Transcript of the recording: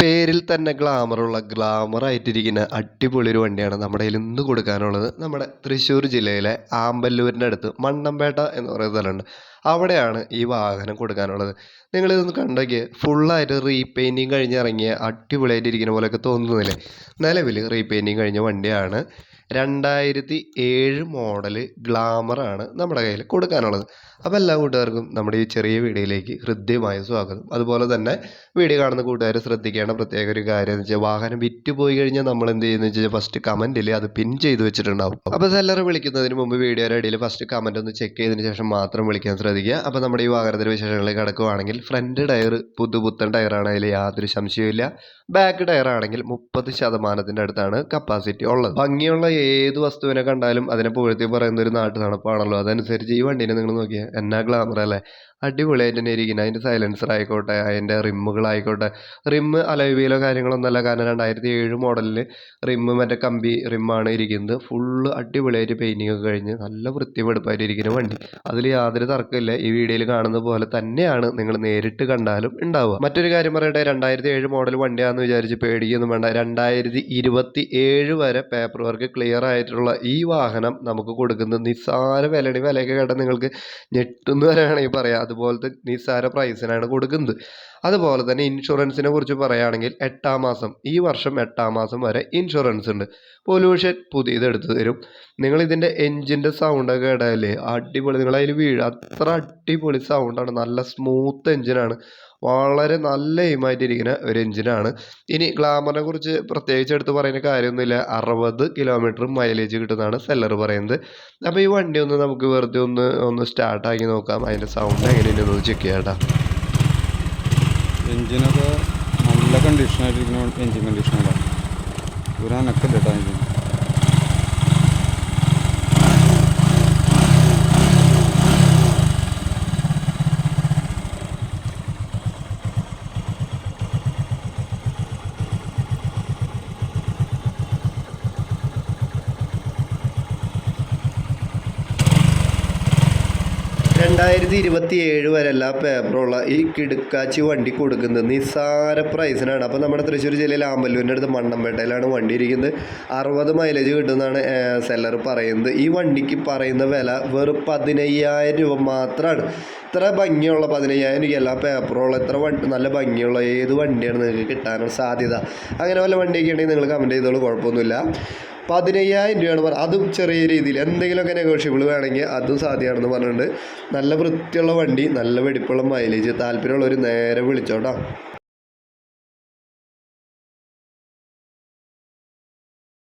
പേരിൽ തന്നെ ഗ്ലാമറുള്ള ഗ്ലാമർ ആയിട്ടിരിക്കുന്ന അടിപൊളി ഒരു വണ്ടിയാണ് നമ്മുടെ കയ്യിൽ ഇന്ന് കൊടുക്കാനുള്ളത്. നമ്മുടെ തൃശ്ശൂർ ജില്ലയിലെ ആമ്പല്ലൂരിന്റെ അടുത്ത് മണ്ണമ്പേട്ട എന്ന് പറയുന്ന സ്ഥലമുണ്ട്. അവിടെയാണ് ഈ വാഹനം കൊടുക്കാനുള്ളത്. നിങ്ങളിതൊന്ന് കണ്ടോക്കിയേ ഫുള്ളായിട്ട് റീപെയിന്റിങ് കഴിഞ്ഞിറങ്ങിയ അടിപൊളിയായിട്ടിരിക്കുന്ന പോലെയൊക്കെ തോന്നുന്നില്ലേ? നിലവിൽ റീപെയിന്റിങ് കഴിഞ്ഞ വണ്ടിയാണ്. രണ്ടായിരത്തി ഏഴ് മോഡൽ ഗ്ലാമറാണ് നമ്മുടെ കയ്യിൽ കൊടുക്കാനുള്ളത്. അപ്പോൾ എല്ലാ കൂട്ടുകാർക്കും നമ്മുടെ ഈ ചെറിയ വീഡിയോയിലേക്ക് ഹൃദ്യമായ സ്വാഗതം. അതുപോലെ തന്നെ വീഡിയോ കാണുന്ന കൂട്ടുകാർ ശ്രദ്ധിക്കേണ്ട പ്രത്യേക ഒരു കാര്യം എന്ന് വെച്ചാൽ വാഹനം വിറ്റ് പോയി കഴിഞ്ഞാൽ നമ്മൾ എന്ത് ചെയ്യുന്നത് വെച്ചാൽ ഫസ്റ്റ് കമന്റിൽ അത് പിൻ ചെയ്ത് വെച്ചിട്ടുണ്ടാവും. അപ്പോൾ സെല്ലർ വിളിക്കുന്നതിന് മുമ്പ് വീഡിയോയുടെ ഇടയിൽ ഫസ്റ്റ് കമന്റ് ഒന്ന് ചെക്ക് ചെയ്തതിന് ശേഷം മാത്രം വിളിക്കാൻ ശ്രദ്ധിക്കുക. അപ്പോൾ നമ്മുടെ ഈ വാഹനത്തിന്റെ വിശേഷങ്ങളിലേക്ക് കിടക്കുവാണെങ്കിൽ ഫ്രണ്ട് ടയർ പുതുപുത്തൻ ടയറാണ് അതിൽ യാതൊരു സംശയമില്ല ബാക്ക് ടയർ ആണെങ്കിൽ മുപ്പത് ശതമാനത്തിന്റെ അടുത്താണ് കപ്പാസിറ്റി ഉള്ളത്. ഭംഗിയുള്ള ഏത് വസ്തുവിനെ കണ്ടാലും അതിനെ പുകഴ്ത്തി പറയുന്ന ഒരു നാട്ടു നടപ്പാണല്ലോ അതനുസരിച്ച് ഈ വണ്ടീനെ നിങ്ങൾ നോക്കിയേ എന്നാ ഗ്ലാമർ അല്ലേ? അടിപൊളിയായിട്ട് തന്നെ ഇരിക്കുന്നത് അതിന്റെ സൈലൻസർ ആയിക്കോട്ടെ അതിന്റെ റിമ്മുകളായിക്കോട്ടെ റിമ്മ് അലവിയിലോ കാര്യങ്ങളൊന്നുമല്ല. കാരണം രണ്ടായിരത്തി ഏഴ് മോഡലിൽ റിമ്മ് മറ്റേ കമ്പി റിമ്മാണ് ഇരിക്കുന്നത്. ഫുള്ള് അടിപൊളിയായിട്ട് പെയിന്റിംഗ് ഒക്കെ കഴിഞ്ഞ് നല്ല വൃത്തിവെടുപ്പായിട്ട് ഇരിക്കുന്ന വണ്ടി. അതിൽ യാതൊരു തർക്കമില്ല. ഈ വീഡിയോയിൽ കാണുന്ന പോലെ തന്നെയാണ് നിങ്ങൾ നേരിട്ട് കണ്ടാലും ഉണ്ടാവുക. മറ്റൊരു കാര്യം പറയട്ടെ. രണ്ടായിരത്തി ഏഴ് മോഡൽ വണ്ടിയാണെന്ന് വിചാരിച്ച് പേടിക്കൊന്നും വേണ്ട. രണ്ടായിരത്തി ഇരുപത്തി ഏഴ് വരെ പേപ്പർ വർക്ക് ക്ലിയർ ആയിട്ടുള്ള ഈ വാഹനം നമുക്ക് കൊടുക്കുന്നത് നിസ്സാര വിലയുടെ വിലയൊക്കെ കേട്ടാൽ നിങ്ങൾക്ക് ഞെട്ടുന്നു വരെ വേണമെങ്കിൽ പറയാം. അതുപോലത്തെ നിസ്സാര പ്രൈസിനാണ് കൊടുക്കുന്നത്. അതുപോലെ തന്നെ ഇൻഷുറൻസിനെ കുറിച്ച് പറയുകയാണെങ്കിൽ എട്ടാം മാസം ഈ വർഷം എട്ടാം മാസം വരെ ഇൻഷുറൻസ് ഉണ്ട്. പൊല്യൂഷൻ പുതിയത് എടുത്തു തരും. നിങ്ങൾ ഇതിന്റെ എൻജിന്റെ സൗണ്ടൊക്കെ ഇടയില്ലേ അടിപൊളി നിങ്ങൾ അതിൽ വീഴ അത്ര അടിപൊളി സൗണ്ടാണ് നല്ല സ്മൂത്ത് എൻജിനാണ് വളരെ നല്ല എയിമായിട്ടിരിക്കുന്ന ഒരു എഞ്ചിനാണ് ഇനി ഗ്ലാമറിനെ കുറിച്ച് പ്രത്യേകിച്ച് എടുത്ത് പറയുന്ന കാര്യമൊന്നുമില്ല. അറുപത് കിലോമീറ്റർ മൈലേജ് കിട്ടുന്നതാണ് സെല്ലർ പറയുന്നത്. അപ്പോൾ ഈ വണ്ടി ഒന്ന് നമുക്ക് വെറുതെ ഒന്ന് ഒന്ന് സ്റ്റാർട്ടാക്കി നോക്കാം. അതിന്റെ സൗണ്ട് എങ്ങനെയുണ്ടെന്ന് ചെക്ക് ചെയ്യാട്ടാ എഞ്ചിനൊക്കെ നല്ല കണ്ടീഷനായിട്ടിരിക്കുന്ന എഞ്ചിൻ കണ്ടീഷനാണ് ഒരു അനക്കല്ല കേട്ടോ എൻജിൻ രണ്ടായിരത്തി ഇരുപത്തി ഏഴ് വരെ എല്ലാ പേപ്പറുള്ള ഈ കിടുക്കാച്ചി വണ്ടി കൊടുക്കുന്നത് നിസ്സാര പ്രൈസിനാണ് അപ്പോൾ നമ്മുടെ തൃശ്ശൂർ ജില്ലയിലെ ആമ്പല്ലൂരിന്റെ അടുത്ത് മണ്ണമ്പേട്ടയിലാണ് വണ്ടി ഇരിക്കുന്നത്. അറുപത് മൈലേജ് കിട്ടുമെന്നാണ് സെല്ലർ പറയുന്നത്. ഈ വണ്ടിക്ക് പറയുന്ന വില വെറും പതിനയ്യായിരം രൂപ മാത്രമാണ് ഇത്ര ഭംഗിയുള്ള പതിനയ്യായിരം രൂപ എല്ലാ പേപ്പറുള്ള ഇത്ര വണ്ടി നല്ല ഭംഗിയുള്ള ഏത് വണ്ടിയാണ് നിങ്ങൾക്ക് കിട്ടാനുള്ള സാധ്യത? അങ്ങനെ വല്ല വണ്ടിയൊക്കെ ഉണ്ടെങ്കിൽ നിങ്ങൾ കമന്റ് ചെയ്തോളൂ കുഴപ്പമൊന്നുമില്ല. പതിനയ്യായിരം രൂപയാണ് പറഞ്ഞത്. അതും ചെറിയ രീതിയിൽ. എന്തെങ്കിലുമൊക്കെ നെഗോഷ്യബിൾ വേണമെങ്കിൽ അതും സാധ്യമാണെന്ന് പറഞ്ഞിട്ടുണ്ട്. നല്ല വൃത്തിയുള്ള വണ്ടി നല്ല വെടിപ്പുള്ള മൈലേജ് താല്പര്യമുള്ളവർ നേരെ വിളിച്ചോട്ടോ.